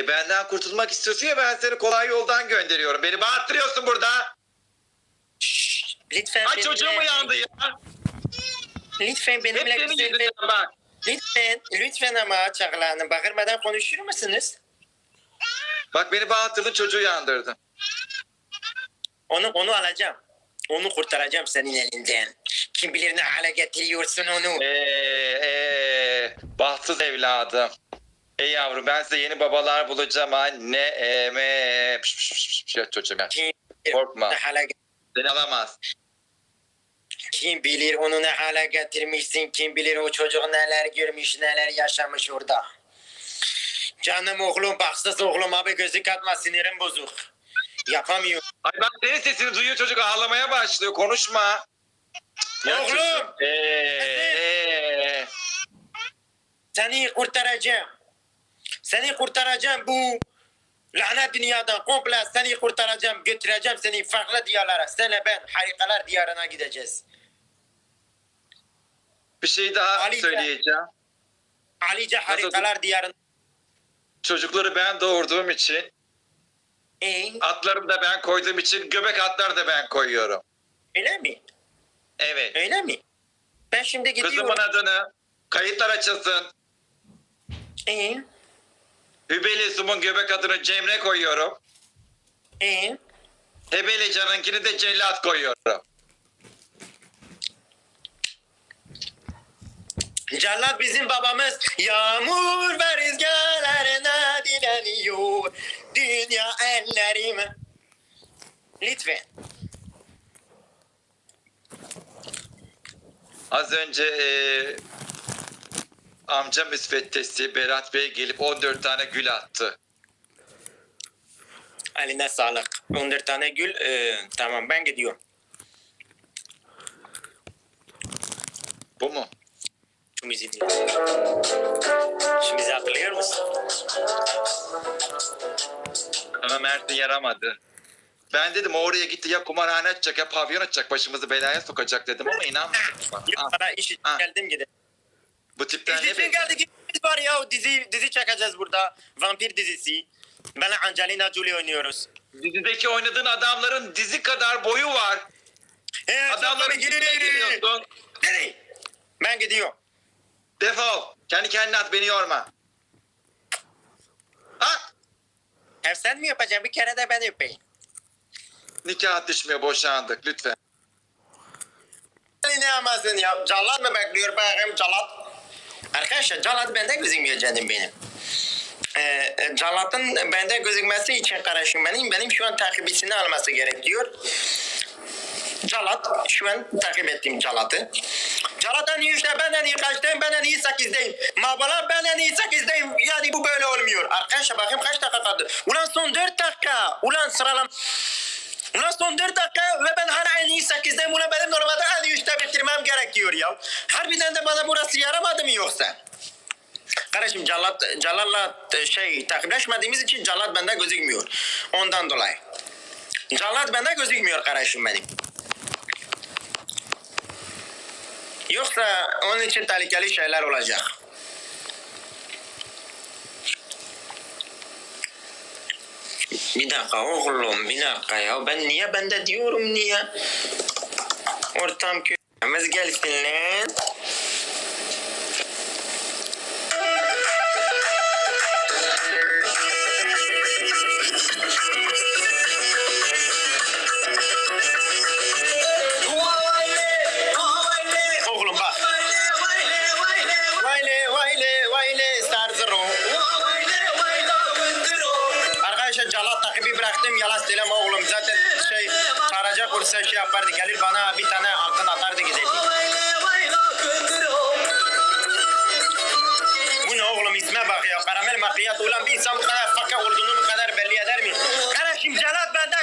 E benden kurtulmak istiyorsun ya ben seni kolay yoldan gönderiyorum. Beni bağırttırıyorsun burada. Şşş, lütfen Ay benimle- çocuğum uyandı ya. Lütfen Hep benimle senin güzel yüzünden bak. Lütfen, lütfen ama Çağla Hanım bağırmadan konuşur musunuz? Bak beni bağırttırdın çocuğu uyandırdın. Onu onu alacağım. Onu kurtaracağım senin elinden. Kim bilir ne hale getiriyorsun onu. Eee ee, bahtsız evladım. Ey yavrum ben size yeni babalar bulacağım anne. Eme. Pş, pş, pş, pş, ya çocuğum ya. Korkma. Seni alamaz. kim bilir onu ne hale getirmişsin. Kim bilir o çocuk neler görmüş neler yaşamış orada. Canım oğlum baksız oğlum abi gözü katma sinirim bozuk. Yapamıyorum. Ay bak senin sesini duyuyor çocuk ağlamaya başlıyor. Konuşma. Ya Oğlum! Ee, ee. Seni kurtaracağım. Seni kurtaracağım bu lanet dünyadan komple seni kurtaracağım. Götüreceğim seni farklı diyarlara. Senle ben harikalar diyarına gideceğiz. Bir şey daha Ali- söyleyeceğim. Alice harikalar diyarına. Çocukları ben doğurduğum için, Ee, atlarını da ben koyduğum için göbek atları da ben koyuyorum. öyle mi? Evet. Öyle mi? Ben şimdi gidiyorum. Kızımın adını kayıtlar açılsın. Ee, Hübeli Sum'un göbek adını Cemre koyuyorum. ee, Hebeli Can'ınkini de Cellat koyuyorum. Cellat bizim babamız. Yağmur ve rüzgarlarına dileniyor. Dünya ellerime. Lütfen. Az önce eee amca müsveddesi Berat Bey gelip 14 tane gül attı. Eline sağlık 14 tane gül ee, Tamam ben gidiyorum Bu mu? Şu müziği dinle. Şu müziği hatırlıyor musun? Ama Mert'in yaramadı. Ben dedim o oraya gitti ya kumarhane açacak ya pavyon açacak başımızı belaya sokacak dedim ama inanmadım. Yok ah, bana iş için Ah. geldim gidelim. Bu tipten ne için geldik gitmemiz var ya dizi, dizi çekeceğiz burada. Vampir dizisi. Ben Angelina Jolie oynuyoruz. Dizideki oynadığın adamların dizi kadar boyu var. Ee, Adamların geri dizine giriyorsun. Nereye? Ben gidiyorum. Defol. Kendi kendine at beni yorma. At. Hep sen mi yapacaksın? Bir kere de ben yapayım. Nikah düşmüyor boşandık lütfen. Ne yapmasın ya? Calat mı bekliyor bakayım calat? Arkadaşlar calat bende gözükmüyor canım benim. Ee, e, Calat'ın bende gözükmesi için kardeşim benim, benim şu an takibisini alması gerekiyor. Calat, şu an takip ettiğim Calat'ı. Calat en iyi işte ben en iyi kaçtayım, ben en iyi sekizdeyim. Mabala ben en iyi sekizdeyim. Yani bu böyle olmuyor. Arkadaşlar bakayım kaç dakika kaldı. Ulan son dört dakika. Ulan sıralam... Ulan son 4 dakika ve ben hala en iyi 8'deyim. Ulan benim normalde iyi 3'te bitirmem gerekiyor ya. Harbiden de bana burası yaramadı mı yoksa? Kardeşim Calat, Calal'la e, şey takipleşmediğimiz için Calat bende gözükmüyor. Ondan dolayı. Calat bende gözükmüyor kardeşim benim. Yoksa onun için tehlikeli şeyler olacak. Bir dakika oğlum bir dakika ya ben niye ben de diyorum niye ortam köyümüz ne oğlum isme bak ya karamel makyat ulan bir insan bu kadar fakir olduğunu bu kadar belli eder mi? Kardeşim Calat bende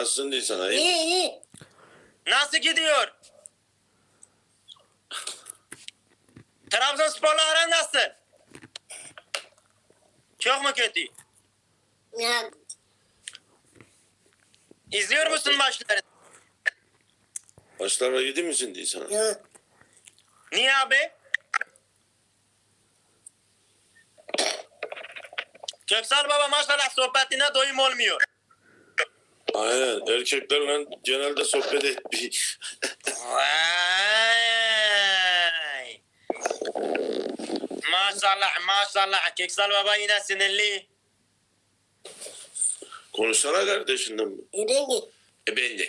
nasılsın diye sana. iyi. İyi iyi. Nasıl gidiyor? Trabzonspor'la aran nasıl? Çok mu kötü? Ya, İzliyor musun maçları? Başlarına gideyim misin diye sana. ya. Niye abi? Köksal baba maşallah sohbetine doyum olmuyor. Aynen erkeklerle genelde sohbet etmiyor. Vay. Maşallah maşallah Köksal baba yine sinirli. Konuşsana kardeşinden mi? Ki? E ben de.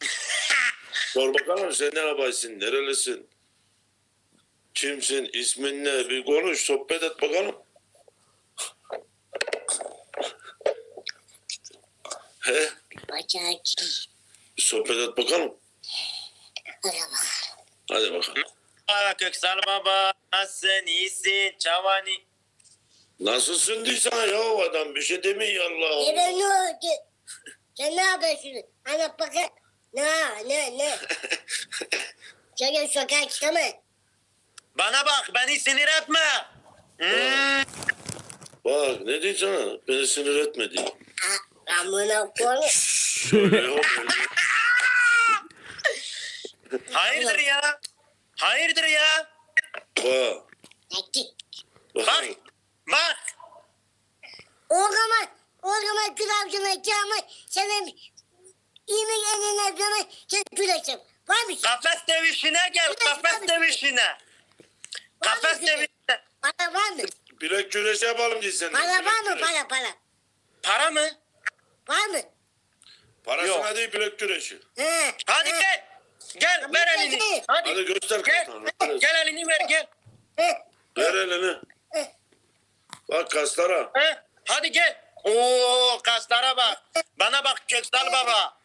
Sor bakalım sen ne yapaysın, nerelisin? Kimsin, ismin ne? Bir konuş, sohbet et bakalım. Bir sohbet et bakalım. Hadi bakalım. Hadi bakalım. Köksal baba nasılsın iyisin çavani. Nasılsın diye sana ya adam bir şey demiyor Allah Allah. Neden ne oldu? Sen ne yapıyorsun? Ana bakın. Ne ne ne? Çocuğun sokağa çıkama. Bana bak beni sinir etme. Hmm. Bak ne sana? Beni sinir etme diyor. Ha, amına koyayım. Hayırdır ya? Hayırdır ya? Bak. Bak. Bak. Bak. O zaman, o zaman Trabzon'a camı senin imin eline zaman sen güleşim. Var mısın? Kafes dövüşüne gel. Kafes dövüşüne. Kafes dövüşüne. Para var mı? Bilek güreşi yapalım diye sen. Para var mı? Para para. Para mı? Var mı? Parasına Yok. değil bilek güreşi. He. Hadi gel. Gel ver elini. Hadi. Hadi göster Gel. kaslarını. Gel elini ver gel. he, Ver elini. Bak kaslara. He? Hadi gel. Oo kaslara bak. Bana bak Köksal baba.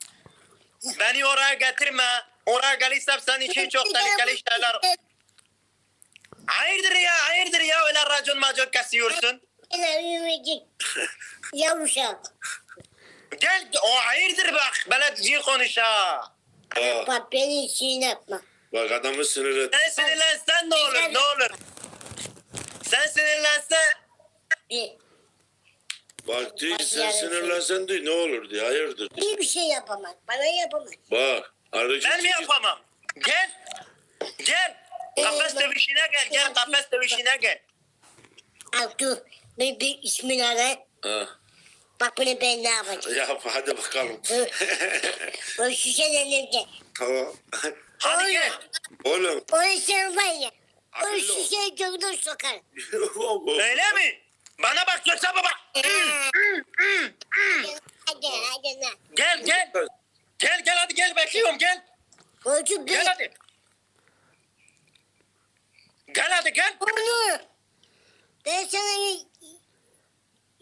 Beni oraya getirme. Oraya gelirsem senin için çok tehlikeli şeyler. Hayırdır ya hayırdır ya öyle racon macon kesiyorsun. Yavuşak. Gel o hayırdır bak. Düzgün konuş ha. Bak, Bak beni için yapma. bak adamı sinir et. Sen sinirlensen ne olur ne olur. Sen sinirlensen Bir, Bak diyor sen sinirlensen diyor ne olur diye hayırdır diyor. bir şey yapamaz. Bana yapamaz. Bak. hareket- ben mi yapamam? Gel. Gel. Kafes dövüşüne gel. Gel kafes dövüşüne gel. Al dur. Bir, bir ismini ara. Ha, Bak bunu ben ne yapacağım. yap hadi bakalım. O şişelerim de. tamam. Hadi gel. Oğlum. O sen var ya. O Alo. şişeyi gördün sokar. Öyle mi? Bana bak Köksal baba. Hadi hadi lan. Gel gel. Gel gel hadi gel bekliyorum gel. Çocuk Gel hadi. Gel hadi gel. Onu. Ben sana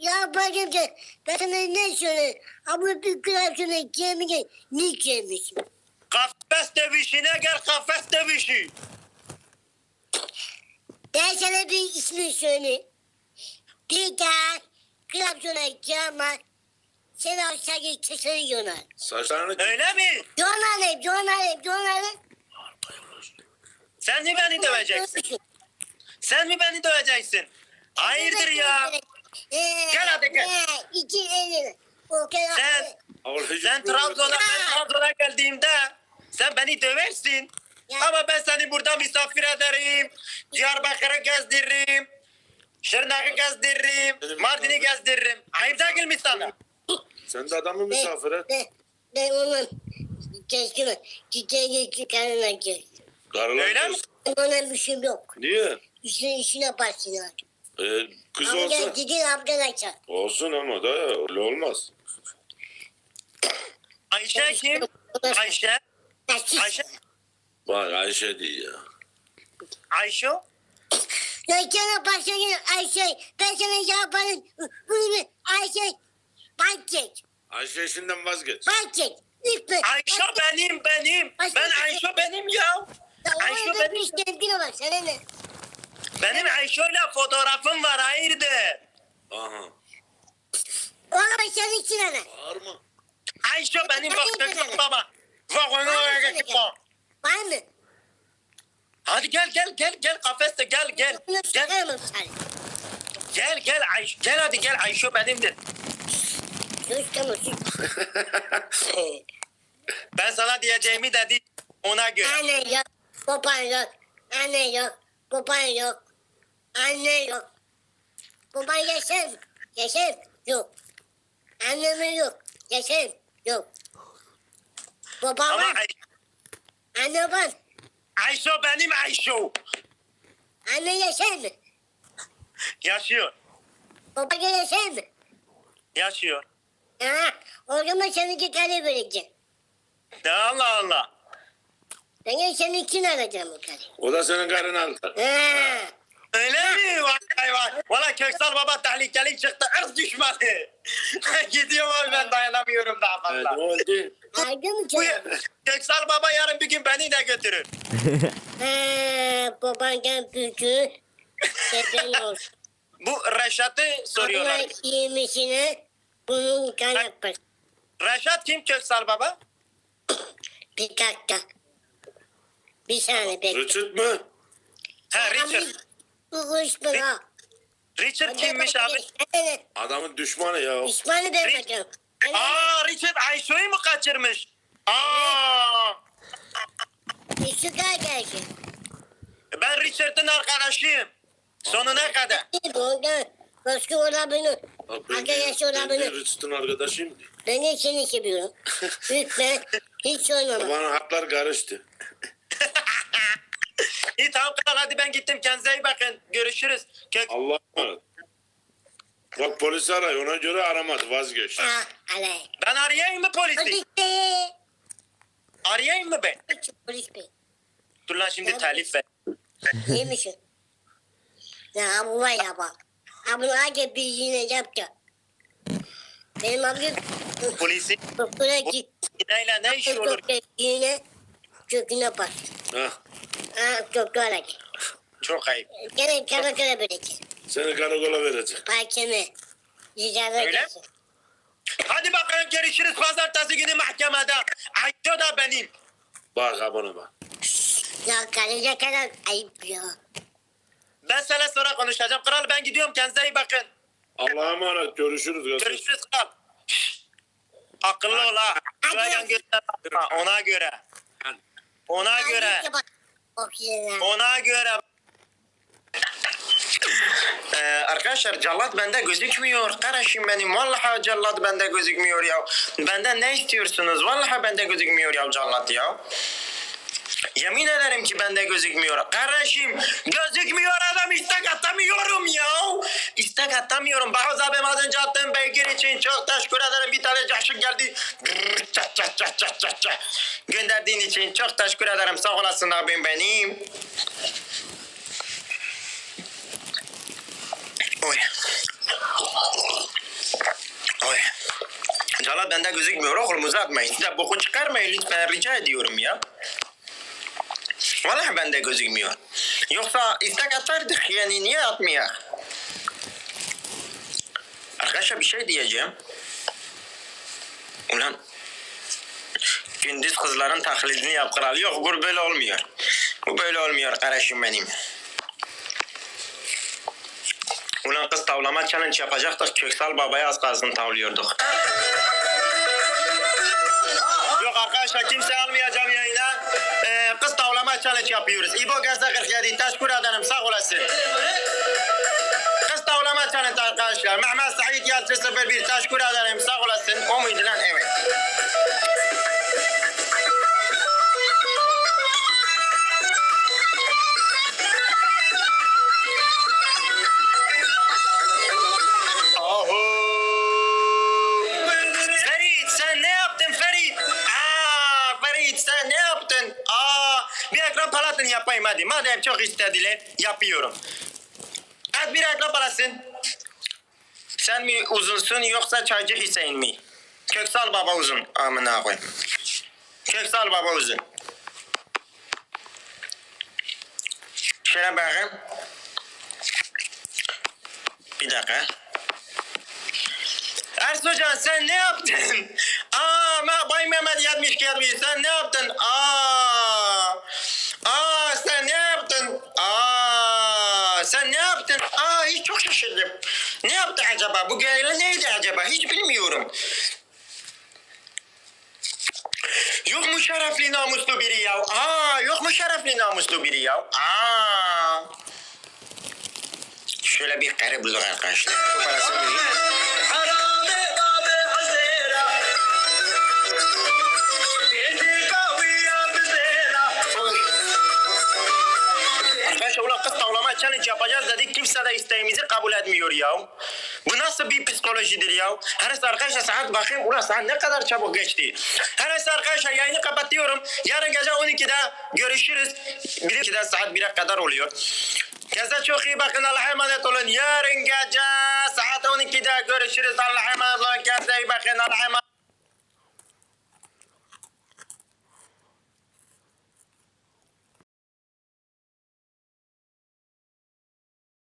yaparım da ben sana ne söyleyeyim? Ama bir sonra gemine ne gelmişim? Kafes dövüşüne gel kafes dövüşü. Ben sana bir ismi söyleyeyim. Bir daha sonra cama sen o saçı çıksın yonar. Saçlarını Öyle mi? Yonarım, yonarım, yonarım. Sen mi beni döveceksin? Sen mi beni döveceksin? Hayırdır ya? Ee, Gel hadi gel. İki. O kadar. Sen sen Trabzon'a ben Trabzon'a geldiğimde sen beni döversin. Ya. Ama ben seni burada misafir ederim. Diyarbakır'ı gezdiririm. Şırnak'ı gezdiririm. Mardin'i gezdiririm. Ayıp değil mi sana? Sen de adamı misafir et. Ben, ben onun keskime çiçeği çıkarına kestim. Öyle mi? Ona bir şey yok. Niye? İşine işine artık. Ee, kız Amca olsa. gidin arkadaşlar. Olsun ama da öyle olmaz. Ayşe kim? Ayşe. Ayşe. Bak Ayşe değil ya. Ayşe. Ya sana başlayın Ayşe. Ben sana yaparım. Bunu bir Ayşe. Bahçet. Ayşe işinden vazgeç. Bahçet. Lütfen. Ayşe benim benim. Ben Ayşe benim ya. Ayşe Ayşe benim. sevgili var. Sana ne? Benim Ayşe'yle fotoğrafım var hayırdır. Aha. Ona senin için ana. Bağırma. Ayşe benim bak bir baba. Bak onu Var mı oraya gitme. gel? Var mı? Hadi gel gel gel gel kafeste gel gel. Gel mı gel gel Ayşe gel hadi gel Ayşe benimdir. Sus tamam sus. Ben sana diyeceğimi dedi ona göre. Anne yok. Baban yok. Anne yok. Baban yok. Anne yok. Baban yaşar? Yaşar? Yok. Annem yok. Yaşar? Yok. Baba Ama var. Ay- Anne var. Ayşe benim Ayşe. Anne yaşar mı? Yaşıyor. Baba yaşar mı? Yaşıyor. Ha, o zaman seninki kare vereceğim. Ya Allah Allah. Ben senin için alacağım o kare. O da senin karın altı. Ha. Öyle mi? Vay vay. Valla Köksal baba tehlikeli çıktı. Irz düşmanı. Gidiyorum abi ben dayanamıyorum daha Evet, fazla. oldu? Aldı mı Bu canım? Köksal baba yarın bir gün beni de götürür. Ha, babandan büyüğü seden olsun. Bu Reşat'ı soruyorlar. Allah iyimesine bunun kan yapar. Reşat kim Köksal baba? Bir dakika. Bir saniye bekle. Richard mı? Ha Richard. Konuşma ha. Richard kimmiş abi? Evet. Adamın düşmanı ya. İsmail'i ben Rich- bakıyorum. Aa Richard Ayşe'yi mi kaçırmış? Aa Üstüka gelsin. ben Richard'ın arkadaşıyım. Sonuna kadar. Burada başka olabilir. Arkadaş olabilir. Richard'ın arkadaşıyım. Ben de seni seviyorum. Lütfen hiç oynama. Bana haklar karıştı. İyi tamam kral hadi ben gittim kendinize iyi bakın. Görüşürüz. Kök... Allah. Bak polisi aray ona göre aramaz vazgeç. Ah, alay. Ben arayayım mı polisi? Polis bey. Arayayım mı ben? Polis bey. Dur lan şimdi Ya- telif ver. İyi misin? Ya bu var ya bak. Ha bunu herkes bildiğine yaptı. Benim abim Polisi doktora git. gideyle ne işi olur? Doktora yine köküne bak. Hah. Ha doktora git. Çok ayıp. Gene karakola verecek. Seni karakola verecek. Hakeme. Cezada Öyle. Hadi bakalım görüşürüz pazartesi günü mahkemede. Ayşe da benim. Bak ha bana bak. Ya kalacak kadar ayıp ya. Ben sana sonra konuşacağım. Kral ben gidiyorum kendinize iyi bakın. Allah'a emanet görüşürüz. Görüşürüz. Görüşürüz kral. Şşş. Akıllı ol ha. Şuradan göster bakma, ona göre. Ona göre. Bak. Ona göre. Ee, arkadaşlar cellat bende gözükmüyor. Kardeşim benim vallahi cellat bende gözükmüyor ya. Benden ne istiyorsunuz? Vallahi bende gözükmüyor ya cellat ya. Yemin ederim ki bende gözükmüyor. Kardeşim gözükmüyor adam istek atamıyorum ya. İstek atamıyorum. Bahaz abim az önce attığım beygir için çok teşekkür ederim. Bir tane caşık geldi. Çat çat çat çat çat çat. Gönderdiğin için çok teşekkür ederim. Sağ olasın abim benim. Oy. Oy. Cala bende gözükmüyor oğlum uzatmayın. Size boku çıkarmayın lütfen rica ediyorum ya. Vallahi bende gözükmüyor. Yoksa istek atardık yani niye atmıyor? Arkadaşlar bir şey diyeceğim. Ulan gündüz kızların taklidini yap kral. Yok bu böyle olmuyor. Bu böyle olmuyor kardeşim benim. Ulan kız tavlama challenge yapacaktık. Köksal babaya az kalsın tavlıyorduk. Yok arkadaşlar kimse. Ee, tavlama challenge yapıyoruz. İbo Gazda 47. Teşekkür ederim sağ olasın. Kız tavlama challenge arkadaşlar. Mehmet Said Yalçın 01. Teşekkür ederim sağ olasın. O muydu lan? Evet. Hadi. Madem çok istediler yapıyorum. Hadi bir ekran palasın. Sen mi uzunsun yoksa çaycı Hüseyin mi? Köksal baba uzun. Amına koyayım. Köksal baba uzun. Şöyle bakın. Bir dakika. Ers hocam sen ne yaptın? Aa, Bay Mehmet yatmış gelmiş. Sen ne yaptın? Aa, aa sen ne yaptın? Aa, sen ne yaptın? Aa, hiç çok şaşırdım. Ne yaptı acaba? Bu gele neydi acaba? Hiç bilmiyorum. Yok mu şerefli namuslu biri ya? Aa, yok mu şerefli namuslu biri ya? Aa. Şöyle bir kare bulduk arkadaşlar. Bu parasını challenge yapacağız dedik. Kimse de isteğimizi kabul etmiyor ya. Bu nasıl bir psikolojidir ya? Her arkadaşlar saat bakayım. Ulan saat ne kadar çabuk geçti. Her arkadaşlar yayını kapatıyorum. Yarın gece 12'de görüşürüz. 1'de saat 1'e kadar oluyor. Kendinize çok iyi bakın. Allah'a emanet olun. Yarın gece saat 12'de görüşürüz. Allah'a emanet olun. Kendinize iyi bakın. Allah'a emanet